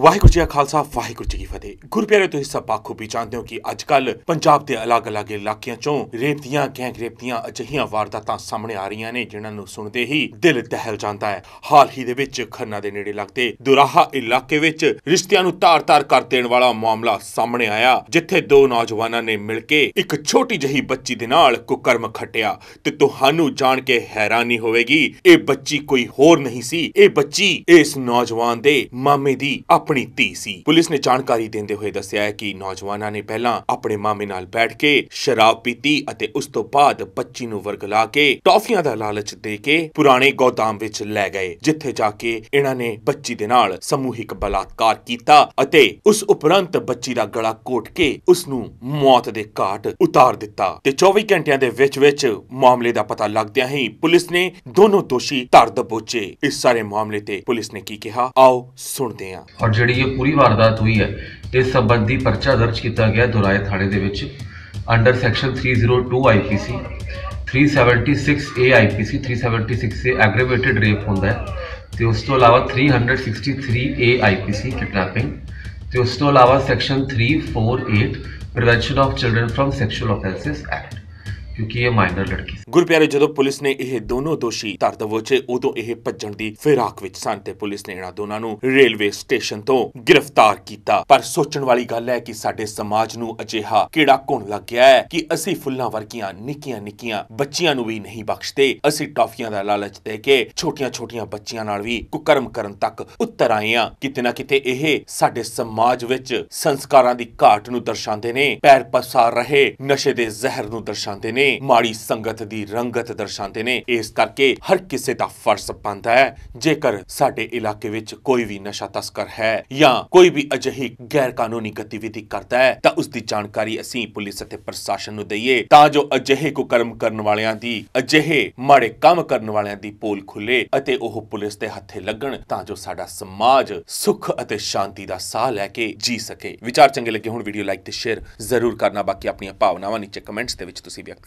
ਵਾਹਿਗੁਰੂ ਜੀ ਕਾ ਖਾਲਸਾ, ਵਾਹਿਗੁਰੂ ਜੀ ਕੀ ਫਤਿਹ। ਗੁਰਪਿਆਰੇ ਤੁਸੀਂ ਸਭ ਬਾਖੂਬੀ ਜਾਣਦੇ ਹੋ ਕਿ ਅੱਜ ਕੱਲ ਪੰਜਾਬ ਦੇ ਅਲੱਗ-ਅਲੱਗ ਇਲਾਕਿਆਂ ਚੋਂ ਰੇਪ ਦੀਆਂ ਗੈਂਗ ਰੇਪ ਦੀਆਂ ਅਜਿਹੀਆਂ ਵਾਰਦਾਤਾਂ ਸਾਹਮਣੇ ਆ ਰਹੀਆਂ ਨੇ, ਜਿਨ੍ਹਾਂ ਨੂੰ ਸੁਣਦੇ ਹੀ ਦਿਲ ਦਹਿਲ ਜਾਂਦਾ ਹੈ। ਹਾਲ ਹੀ ਦੇ ਵਿੱਚ ਖੰਨਾ ਦੇ ਨੇੜੇ ਲੱਗਦੇ ਦੁਰਾਹਾ ਇਲਾਕੇ ਵਿੱਚ ਰਿਸ਼ਤਿਆਂ ਨੂੰ ਤਾਰ-ਤਾਰ ਕਰ ਦੇਣ ਵਾਲਾ ਮਾਮਲਾ ਸਾਹਮਣੇ ਆਇਆ, ਜਿੱਥੇ ਦੋ ਨੌਜਵਾਨਾਂ ਨੇ ਮਿਲ ਕੇ ਇੱਕ ਛੋਟੀ ਜਿਹੀ ਬੱਚੀ ਦੇ ਨਾਲ ਕੁਕਰਮ ਖੱਟਿਆ। ਤੇ ਤੁਹਾਨੂੰ ਜਾਣ ਕੇ ਹੈਰਾਨੀ ਹੋਵੇਗੀ, ਇਹ ਬੱਚੀ ਕੋਈ ਹੋਰ ਨਹੀਂ ਸੀ। ਇਹ ਬੱਚੀ ਇਸ ਨੌਜਵਾਨ ਦੇ ਮਾਮੇ ਦੀ ਆਪਣੀ ਧੀ ਸੀ। ਪੁਲਿਸ ਨੇ ਜਾਣਕਾਰੀ ਦਿੰਦੇ ਹੋਏ ਦੱਸਿਆ ਕਿ ਨੌਜਵਾਨਾਂ ਨੇ ਪਹਿਲਾਂ ਆਪਣੇ ਮਾਮੇ ਨਾਲ ਬੈਠ ਕੇ ਸ਼ਰਾਬ ਪੀਤੀ ਅਤੇ ਉਸ ਤੋਂ ਬਾਅਦ ਬੱਚੀ ਨੂੰ ਵਰਗਲਾ ਕੇ ਟੌਫੀਆਂ ਦਾ ਲਾਲਚ ਦੇ ਕੇ ਪੁਰਾਣੇ ਗੋਦਾਮ ਵਿੱਚ ਲੈ ਗਏ, ਜਿੱਥੇ ਜਾ ਕੇ ਇਹਨਾਂ ਨੇ ਬੱਚੀ ਦੇ ਨਾਲ ਸਮੂਹਿਕ ਬਲਾਤਕਾਰ ਕੀਤਾ ਅਤੇ ਉਸ ਉਪਰੰਤ ਬੱਚੀ ਦਾ ਗਲਾ ਘੋਟ ਕੇ ਉਸ ਨੂੰ ਮੌਤ ਦੇ ਘਾਟ ਉਤਾਰ ਦਿੱਤਾ। ਤੇ 24 ਘੰਟਿਆਂ ਦੇ ਵਿੱਚ ਵਿੱਚ ਮਾਮਲੇ ਦਾ ਪਤਾ ਲੱਗਦਿਆਂ ਹੀ ਪੁਲਿਸ ਨੇ ਦੋਨੋਂ ਦੋਸ਼ੀ ਧਰ ਦਬੋਚੇ। ਇਸ ਸਾਰੇ ਮਾਮਲੇ ਤੇ ਪੁਲਿਸ ਨੇ ਕੀ ਕਿਹਾ? ਆਓ ਸੁਣਦੇ ਹਾਂ। ਜਿਹੜੀ ਇਹ ਪੂਰੀ ਵਾਰਦਾਤ ਹੋਈ ਹੈ ਇਸ ਸੰਬੰਧੀ ਪਰਚਾ ਦਰਜ ਕੀਤਾ ਗਿਆ ਦੁਰਾਏ ਥਾਣੇ ਦੇ ਵਿੱਚ under section 302 IPC 376 A IPC 376 A aggravated rape ਹੁੰਦਾ ਹੈ, ਤੇ ਉਸ ਤੋਂ ਇਲਾਵਾ 363 ਏ ਆਈਪੀਸੀ ਕਿਡਨੈਪਿੰਗ ਤੇ ਉਸ ਤੋਂ ਇਲਾਵਾ section 348 prevention of children from sexual offences act ਕਿਉਂਕਿ ਇਹ ਮਾਈਨਰ ਲੜਕੀ ਸੀ। ਗੁਰਪਿਆਰੇ ਜਦੋਂ ਪੁਲਿਸ ਨੇ ਇਹ ਦੋਨੋਂ ਦੋਸ਼ੀ ਧਰ ਦਬੋਚੇ ਉਦੋਂ ਇਹ ਭੱਜਣ ਦੀ ਫਿਰਾਕ ਵਿੱਚ ਸਨ ਤੇ ਪੁਲਿਸ ਨੇ ਇਹਨਾਂ ਦੋਨਾਂ ਨੂੰ ਰੇਲਵੇ ਸਟੇਸ਼ਨ ਤੋਂ ਗ੍ਰਿਫਤਾਰ ਕੀਤਾ। ਪਰ ਸੋਚਣ ਵਾਲੀ ਗੱਲ ਹੈ ਕਿ ਸਾਡੇ ਸਮਾਜ ਨੂੰ ਅਜਿਹਾ ਕਿਹੜਾ ਘੁਣ ਲੱਗ ਗਿਆ ਹੈ ਕਿ ਅਸੀਂ ਫੁੱਲਾਂ ਵਰਗੀਆਂ ਨਿੱਕੀਆਂ ਨਿੱਕੀਆਂ ਬੱਚੀਆਂ ਨੂੰ ਵੀ ਨਹੀਂ ਬਖਸ਼ਦੇ। ਅਸੀਂ ਟਾਫੀਆਂ ਦਾ ਲਾਲਚ ਦੇ ਕੇ ਛੋਟੀਆਂ-ਛੋਟੀਆਂ ਬੱਚੀਆਂ ਨਾਲ ਵੀ ਕੁਕਰਮ ਕਰਨ ਤੱਕ ਉੱਤਰ ਆਏ ਹਾਂ। ਕਿਤੇ ਨਾ ਕਿਤੇ ਇਹ ਸਾਡੇ ਸਮਾਜ ਵਿੱਚ ਸੰਸਕਾਰਾਂ ਦੀ ਘਾਟ ਨੂੰ ਦਰਸਾਉਂਦੇ ਨੇ, ਪੈਰ ਪਸਾਰ ਰਹੇ ਨਸ਼ੇ ਦੇ ਜ਼ਹਿਰ ਨੂੰ ਦਰਸਾਉਂਦੇ ਨੇ ਮਾੜੀ ਸੰਗਤ ਦੀ ਰੰਗਤ ਦਰਸਾਉਂਦੇ ਨੇ। ਇਸ ਕਰਕੇ ਹਰ ਕਿਸੇ ਦਾ ਫਰਜ਼ ਬਣਦਾ ਹੈ, ਜੇਕਰ ਸਾਡੇ ਇਲਾਕੇ ਵਿੱਚ ਕੋਈ ਵੀ ਨਸ਼ਾ ਤਸਕਰ ਹੈ ਜਾਂ ਕੋਈ ਵੀ ਅਜਿਹੀ ਗੈਰ ਕਾਨੂੰਨੀ ਗਤੀਵਿਧੀ ਕਰਦਾ ਹੈ, ਤਾਂ ਉਸ ਦੀ ਜਾਣਕਾਰੀ ਅਸੀਂ ਪੁਲਿਸ ਅਤੇ ਪ੍ਰਸ਼ਾਸਨ ਨੂੰ ਦਈਏ, ਤਾਂ ਜੋ ਅਜਿਹੇ ਕੁਕਰਮ ਕਰਨ ਵਾਲਿਆਂ ਦੀ, ਅਜਿਹੇ ਮਾੜੇ ਕੰਮ ਕਰਨ ਵਾਲਿਆਂ ਦੀ ਪੋਲ ਖੁੱਲੇ ਅਤੇ ਉਹ ਪੁਲਿਸ ਦੇ ਹੱਥੇ ਲੱਗਣ, ਤਾਂ ਜੋ ਸਾਡਾ ਸਮਾਜ ਸੁੱਖ ਅਤੇ ਸ਼ਾਂਤੀ ਦਾ ਸਾਹ ਲੈ ਕੇ ਜੀ ਸਕੇ। ਵਿਚਾਰ ਚੰਗੇ ਲੱਗੇ ਹੁਣ, ਵੀਡੀਓ ਲਾਈਕ ਤੇ ਸ਼ੇਅਰ ਜ਼ਰੂਰ ਕਰਨਾ। ਬਾਕੀ ਆਪਣੀਆਂ ਭਾਵਨਾਵਾਂ ਨੀਚੇ ਕਮੈਂਟਸ ਦੇ ਵਿੱਚ ਤੁਸੀਂ ਵਿਅਕਤ